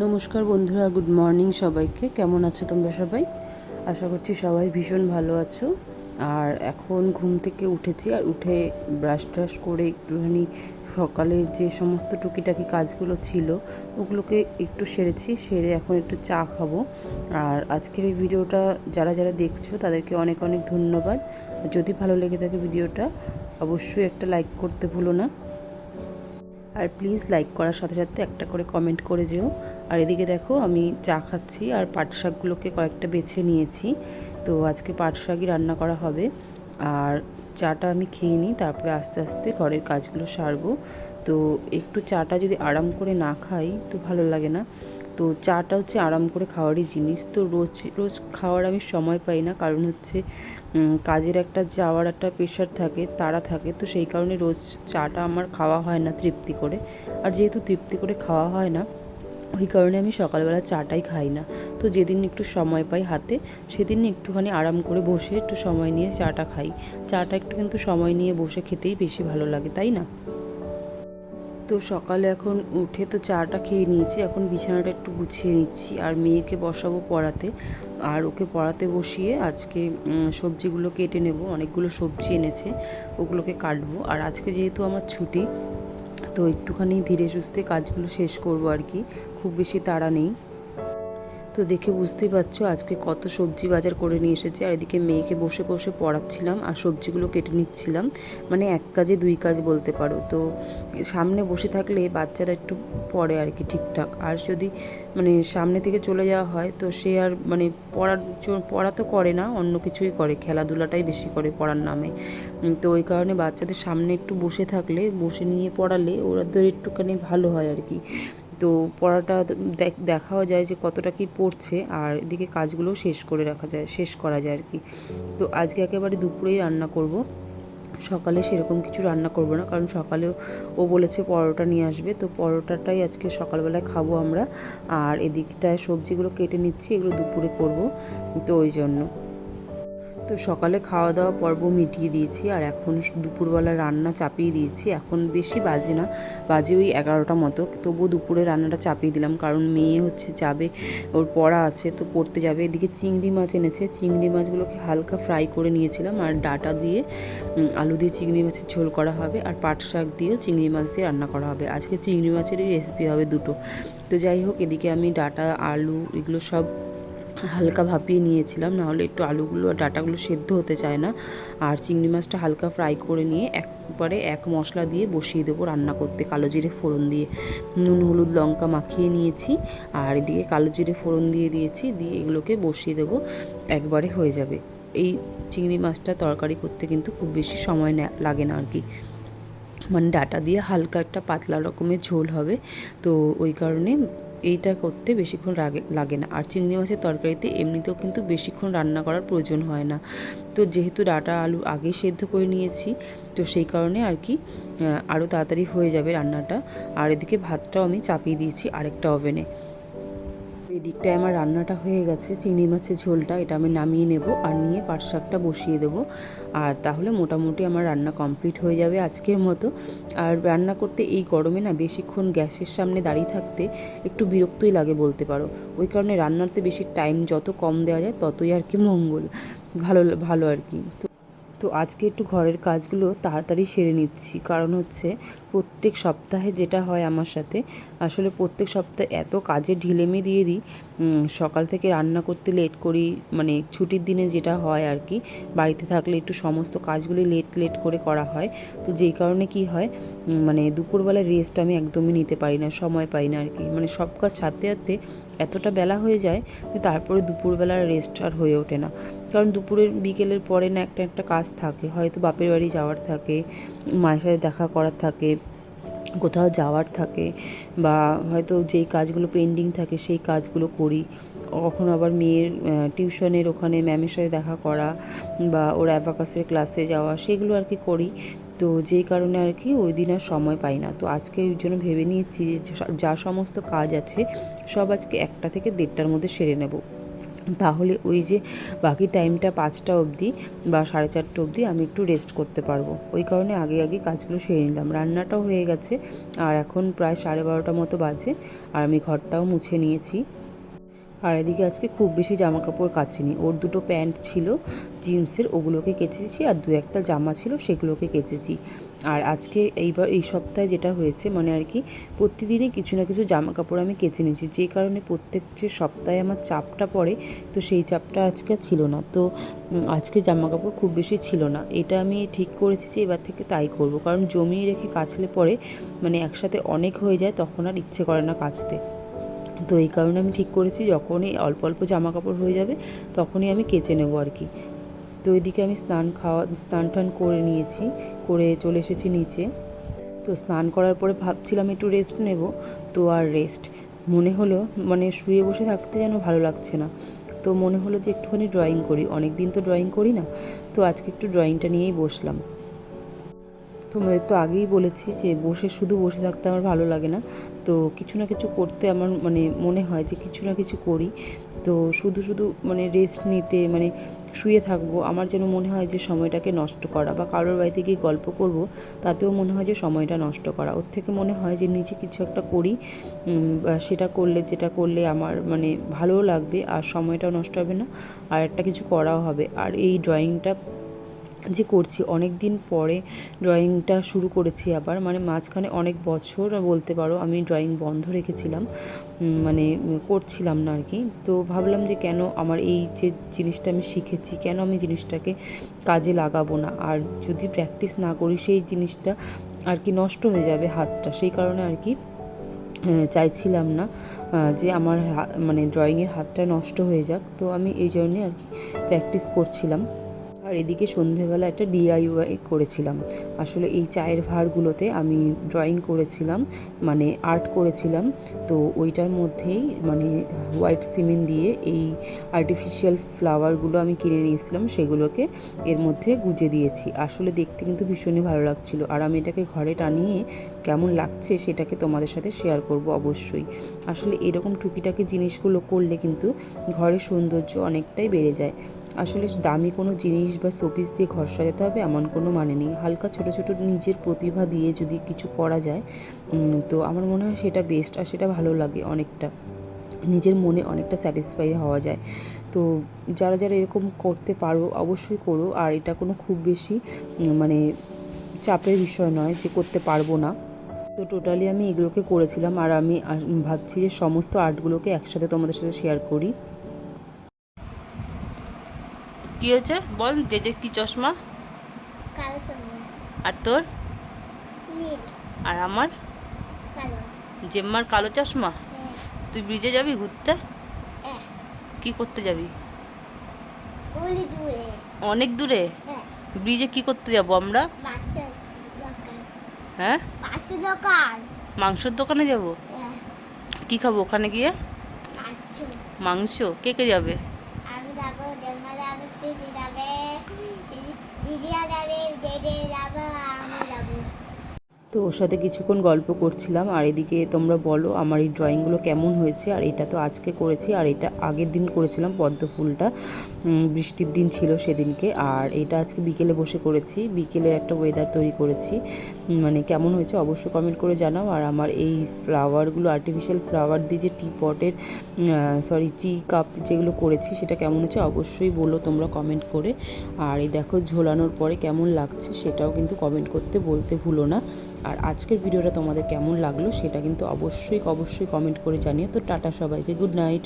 নমস্কার বন্ধুরা good morning সবাইকে। কেমন আছো তোমরা সবাই? আশা করছি সবাই ভীষণ ভালো আছো। আর এখন ঘুম থেকে উঠেছি আর উঠে ব্রাশ ট্রাশ করে একটুখানি সকালে যে সমস্ত টুকিটাকি কাজগুলো ছিল, ওগুলোকে একটু সেরেছি, সেরে এখন একটু চা খাব। আর আজকের এই ভিডিওটা যারা যারা দেখছ, তাদেরকে অনেক অনেক ধন্যবাদ। যদি ভালো লেগে থাকে ভিডিওটা, অবশ্যই একটা লাইক করতে ভুলো না। আর প্লিজ লাইক করার সাথে সাথে একটা করে কমেন্ট করে যেও। আর এদিকে দেখো, আমি চা খাচ্ছি আর পাট শাকগুলোকে কয়েকটা বেছে নিয়েছি। তো আজকে পাট শাকই রান্না করা হবে। আর চাটা আমি খেয়ে নিই, তারপরে আস্তে আস্তে ঘরের কাজগুলো সারবো। তো একটু চাটা যদি আরাম করে না খাই, তো ভালো লাগে না। তো চাটা হচ্ছে আরাম করে খাওয়ারই জিনিস। তো রোজ রোজ খাওয়ার আমি সময় পাই না। কারণ হচ্ছে কাজের একটা যাওয়ার একটা প্রেশার থাকে তারা থাকে। তো সেই কারণে রোজ চাটা আমার খাওয়া হয় না তৃপ্তি করে। আর যেহেতু তৃপ্তি করে খাওয়া হয় না, ওই কারণে আমি সকালবেলা চাটাই খাই না। তো যেদিন একটু সময় পাই হাতে, সেদিন একটুখানি আরাম করে বসে একটু সময় নিয়ে চাটা খাই। চাটা একটু কিন্তু সময় নিয়ে বসে খেতেই বেশি ভালো লাগে, তাই না? তো সকালে এখন উঠে তো চাটা খেয়ে নিয়েছি, এখন বিছানাটা একটু গুছিয়ে নিচ্ছি। আর মেয়েকে বসাবো পড়াতে। আর ওকে পড়াতে বসিয়ে আজকে সবজিগুলো কেটে নেব। অনেকগুলো সবজি এনেছে, ওগুলোকে কাটবো। আর আজকে যেহেতু আমার ছুটি, তো একটুখানি ধীরে সুস্থে কাজগুলো শেষ করব আর কি। খুব বেশি তাড়া নেই। তো দেখে বুঝতেই পারছ, আজকে কত সবজি বাজার করে নিয়ে এসেছে। আর এদিকে মেয়েকে বসে বসে পড়াচ্ছিলাম আর সবজিগুলো কেটে নিচ্ছিলাম। মানে এক কাজে দুই কাজ বলতে পারো। তো সামনে বসে থাকলে বাচ্চারা একটু পড়ে আর কি ঠিকঠাক। আর যদি মানে সামনে থেকে চলে যাওয়া হয়, তো সে আর মানে পড়ার পড়া তো করে না, অন্য কিছুই করে। খেলাধুলাটাই বেশি করে পড়ার নামে। তো ওই কারণে বাচ্চাদের সামনে একটু বসে থাকলে, বসে নিয়ে পড়ালে ওরাদের একটুখানি ভালো হয় আর কি। তো পড়াটা দেখাও যায় যে কতটা কি পড়ছে আর এদিকে কাজগুলোও শেষ করে রাখা যায়, শেষ করা যায় আর কি। তো আজকে একেবারে দুপুরেই রান্না করব। সকালে সেরকম কিছু রান্না করব না, কারণ সকালেও ও বলেছে পরোটা নিয়ে আসবে। তো পরোটাটাই আজকে সকালবেলায় খাব আমরা। আর এদিকটায় সবজিগুলো কেটে নিচ্ছি, এগুলো দুপুরে করব। তো ওই জন্য। তো সকালে খাওয়া দাওয়া পর্ব মিটিয়ে দিয়েছি আর এখন দুপুরবেলা রান্না চাপিয়ে দিয়েছি। এখন বেশি বাজে না, বাজে ওই এগারোটা মতো। তবুও দুপুরে রান্নাটা চাপিয়ে দিলাম কারণ মেয়ে হচ্ছে যাবে, ওর পড়া আছে তো পড়তে যাবে। এদিকে চিংড়ি মাছ এনেছে, চিংড়ি মাছগুলোকে হালকা ফ্রাই করে নিয়েছিলাম আর ডাটা দিয়ে আলু দিয়ে চিংড়ি মাছের ঝোল করা হবে আর পাট শাক দিয়েও চিংড়ি মাছ দিয়ে রান্না করা হবে। আজকে চিংড়ি মাছেরই রেসিপি হবে দুটো। তো যাই হোক, এদিকে আমি ডাটা, আলু এগুলো সব হালকা ভাপিয়ে নিয়েছিলাম, নাহলে একটু আলুগুলো আর ডাটাগুলো সেদ্ধ হতে চায় না। আর চিংড়ি মাছটা হালকা ফ্রাই করে নিয়ে একবারে এক মশলা দিয়ে বসিয়ে দেবো রান্না করতে, কালো জিরে ফোড়ন দিয়ে। নুন, হলুদ, লঙ্কা মাখিয়ে নিয়েছি, আর এদিকে কালো জিরে ফোড়ন দিয়ে দিয়েছি, দিয়ে এগুলোকে বসিয়ে দেবো, একবারে হয়ে যাবে। এই চিংড়ি মাছটা তরকারি করতে কিন্তু খুব বেশি সময় লাগে না আর কি। মানে ডাটা দিয়ে হালকা একটা পাতলা রকমের ঝোল হবে, তো ওই কারণে এইটা করতে বেশিক্ষণ লাগে লাগে না। আর চিংড়ি মাছের তরকারিতে এমনিতেও কিন্তু বেশিক্ষণ রান্না করার প্রয়োজন হয় না। তো যেহেতু ডাটা আলু আগে সেদ্ধ করে নিয়েছি, তো সেই কারণে আর কি আরও তাড়াতাড়ি হয়ে যাবে রান্নাটা। আর এদিকে ভাতটাও আমি চাপিয়ে দিয়েছি আরেকটা ওভেনে। এই দিকটায় আমার রান্নাটা হয়ে গেছে। চিংড়ি মাছের ঝোলটা এটা আমি নামিয়ে নেব আর নিয়ে পাট শাকটা বসিয়ে দেবো। আর তাহলে মোটামুটি আমার রান্না কমপ্লিট হয়ে যাবে আজকের মতো। আর রান্না করতে এই গরমে না বেশিক্ষণ গ্যাসের সামনে দাঁড়িয়ে থাকতে একটু বিরক্তই লাগে বলতে পারো। ওই কারণে রান্নাতে বেশি টাইম যত কম দেওয়া যায় ততই আর কি মঙ্গল। ভালো ভালো আর কি। তো তো আজকে একটু ঘরের কাজগুলো তাড়াতাড়ি সেরে নিচ্ছি। কারণ হচ্ছে প্রত্যেক সপ্তাহে যেটা হয় আমার সাথে, আসলে প্রত্যেক সপ্তাহে এত কাজে ঢিলেমি দিয়ে দিই সকাল থেকে রান্না করতে লেট করি মানে ছুটির দিনে যেটা হয় আর কি, বাড়িতে থাকলে একটু সমস্ত কাজগুলি লেট লেট করে করা হয়। তো যেই কারণে কি হয় মানে দুপুরবেলা রেস্ট আমি একদমই নিতে পারি না, সময় পাই না আর কি। মানে সব কাজ সাথে সাথে এতটা বেলা হয়ে যায় তারপরে দুপুরবেলার রেস্ট আর হয়ে ওঠে না। কারণ দুপুরের বিকেলের পরে না একটা একটা কাজ থাকে। হয়তো বাপের বাড়ি যাওয়ার থাকে, মায়ের সাথে দেখা করার থাকে, কোথাও যাওয়ার থাকে বা হয়তো যেই কাজগুলো পেন্ডিং থাকে সেই কাজগুলো করি। কখনো আবার মেয়ের টিউশনের ওখানে ম্যামের সাথে দেখা করা বা ওর অ্যাভাকাসের ক্লাসে যাওয়া সেগুলো আর কি করি। তো যেই কারণে আর কি ওই দিন আর সময় পাই না। তো আজকে ওই জন্য ভেবে নিয়েছি যে, যা সমস্ত কাজ আছে সব আজকে একটা থেকে দেড়টার মধ্যে সেরে নেব। তাহলে ওই যে বাকি টাইমটা পাঁচটা অবধি বা সাড়ে চারটে অবধি আমি একটু রেস্ট করতে পারব। ওই কারণে আগে আগে কাজগুলো সেরে নিলাম। রান্নাটাও হয়ে গেছে। আর এখন প্রায় সাড়ে বারোটা মতো বাজে। আর আমি ঘরটাও মুছে নিয়েছি। আর এদিকে আজকে খুব বেশি জামা কাপড় কাচিনি। ওর দুটো প্যান্ট ছিল, জিন্সের, ওগুলোকে কেচেছি আর দু একটা জামা ছিল, সেগুলোকে কেচেছি। আর আজকে এইবার, এই সপ্তাহে যেটা হয়েছে মানে আর কি, প্রতিদিনই কিছু না কিছু জামা কাপড় আমি কেচে নিয়েছি। যে কারণে প্রত্যেক যে সপ্তাহে আমার চাপটা পড়ে, তো সেই চাপটা আজকে ছিল না। তো আজকে জামা কাপড় খুব বেশি ছিল না। এটা আমি ঠিক করেছি যে এবার থেকে তাই করব। কারণ জমিয়ে রেখে কাচলে পরে মানে একসাথে অনেক হয়ে যায়, তখন আর ইচ্ছে করে না কাচতে। তো এই কারণে আমি ঠিক করেছি, যখনই অল্প অল্প জামা কাপড় হয়ে যাবে, তখনই আমি কেচে নেব আর কি। তো এদিকে আমি স্নান খাওয়া, স্নান টান করে নিয়েছি, করে চলে এসেছি নিচে। তো স্নান করার পরে ভাবছিলাম একটু রেস্ট নেব, তো আর রেস্ট মনে হলো মানে শুয়ে বসে থাকতে যেন ভালো লাগছে না। তো মনে হলো যে একটুখানি ড্রয়িং করি অনেক দিন তো ড্রয়িং করি না, তো আজকে একটু ড্রয়িংটা নিয়েই বসলাম। তোমাদের তো আগেই বলেছি যে বসে শুধু বসে থাকতে আমার ভালো লাগে না। তো কিছু না কিছু করতে আমার মানে মনে হয় যে কিছু না কিছু করি। তো শুধু শুধু মানে রেস্ট নিতে মানে শুয়ে থাকব, আমার যেন মনে হয় যে সময়টাকে নষ্ট করা বা কারোর বাড়িতে গিয়ে গল্প করব, তাতেও মনে হয় যে সময়টা নষ্ট করা। ওর থেকে মনে হয় যে নিজে কিছু একটা করি বা সেটা করলে যেটা করলে আমার মানে ভালোও লাগবে আর সময়টাও নষ্ট হবে না, আর একটা কিছু করাও হবে। আর এই ড্রয়িংটা যে করছি অনেক দিন পরে ড্রয়িংটা শুরু করেছি আবার মানে মাঝখানে অনেক বছর বলতে পারো আমি ড্রয়িং বন্ধ রেখেছিলাম মানে করছিলাম না আর কি তো ভাবলাম যে কেন আমার এই যে জিনিসটা আমি শিখেছি, কেন আমি জিনিসটাকে কাজে লাগাবো না? আর যদি প্র্যাকটিস না করি, সেই জিনিসটা আর কি নষ্ট হয়ে যাবে হাতটা। সেই কারণে আর কি চাইছিলাম না যে আমার মানে ড্রয়িংয়ের হাতটা নষ্ট হয়ে যাক। তো আমি এই জন্যে আর কি প্র্যাকটিস করছিলাম। আর এদিকে সন্ধেবেলা একটা ডিআইওয়াই করেছিলাম। আসলে এই চায়ের ভাঁড়গুলোতে আমি ড্রয়িং করেছিলাম মানে আর্ট করেছিলাম। তো ওইটার মধ্যেই মানে হোয়াইট সিমেন্ট দিয়ে এই আর্টিফিশিয়াল ফ্লাওয়ারগুলো আমি কিনে নিয়েছিলাম, সেগুলোকে এর মধ্যে গুজে দিয়েছি। আসলে দেখতে কিন্তু ভীষণই ভালো লাগছিল। আর আমি এটাকে ঘরে টানিয়ে কেমন লাগছে সেটাকে তোমাদের সাথে শেয়ার করব অবশ্যই। আসলে এরকম টুকিটাকি জিনিসগুলো করলে কিন্তু ঘরের সৌন্দর্য অনেকটাই বেড়ে যায়। আসলে দামি কোনো জিনিস বা শোপিস দিয়ে ঘর সাজাতে হবে, এমন কোনো মানে নেই। হালকা ছোট ছোট নিজের প্রতিভা দিয়ে যদি কিছু করা যায় তো আমার মনে হয় সেটা বেস্ট আর সেটা ভালো লাগে অনেকটা। নিজের মনে অনেকটা স্যাটিসফাই হওয়া যায়। তো যারা যারা এরকম করতে পারো, অবশ্যই করো। আর এটা কোনো খুব বেশি মানে চাপের বিষয় নয় যে করতে পারব না। তো টোটালি আমি এগুলোকে করেছিলাম। আর আমি ভাবছি যে সমস্ত আর্টগুলোকে একসাথে তোমাদের সাথে শেয়ার করি। কি হয়েছে বল যে যে কি চশমা? আর তোর? আর আমার? জেম্মার কালো চশমা? হ্যাঁ। তুই ব্রিজে যাবি ঘুরতে? হ্যাঁ। কি করতে যাবি? দূরে। অনেক দূরে? হ্যাঁ। ব্রিজে কি করতে যাব আমরা? হ্যাঁ? মাংসের দোকানে। যাব? কি খাব ওখানে গিয়ে? মাংস। কে কে যাবে আমি যাব জন্মা যাবে দিদি যাবে দিদি- দিদিরা যাবে যাব তো ওর সাথে কিছুক্ষণ গল্প করছিলাম, আর এদিকে তোমরা বলো আমার এই ড্রয়িংগুলো কেমন হয়েছে, আর এটা তো আজকে করেছি, আর এটা আগের দিন করেছিলাম পদ্ম ফুলটা। বৃষ্টির দিন ছিল সেদিনকে, আর এটা আজকে বিকেলে বসে করেছি, বিকেলের একটা ওয়েদার তৈরি করেছি। মানে কেমন হয়েছে অবশ্যই কমেন্ট করে জানাও, আর আমার এই ফ্লাওয়ারগুলো আর্টিফিশিয়াল ফ্লাওয়ার দিয়ে যে টি পটের সরি টি কাপ যেগুলো করেছি, সেটা কেমন হয়েছে অবশ্যই বলো তোমরা কমেন্ট করে। আর এই দেখো ঝোলানোর পরে কেমন লাগছে সেটাও কিন্তু কমেন্ট করতে বলতে ভুলো না। আর আজকের ভিডিওটা তোমাদের কেমন লাগল সেটা কিন্তু অবশ্যই অবশ্যই কমেন্ট করে জানিয়ে তো টাটা সবাইকে গুড নাইট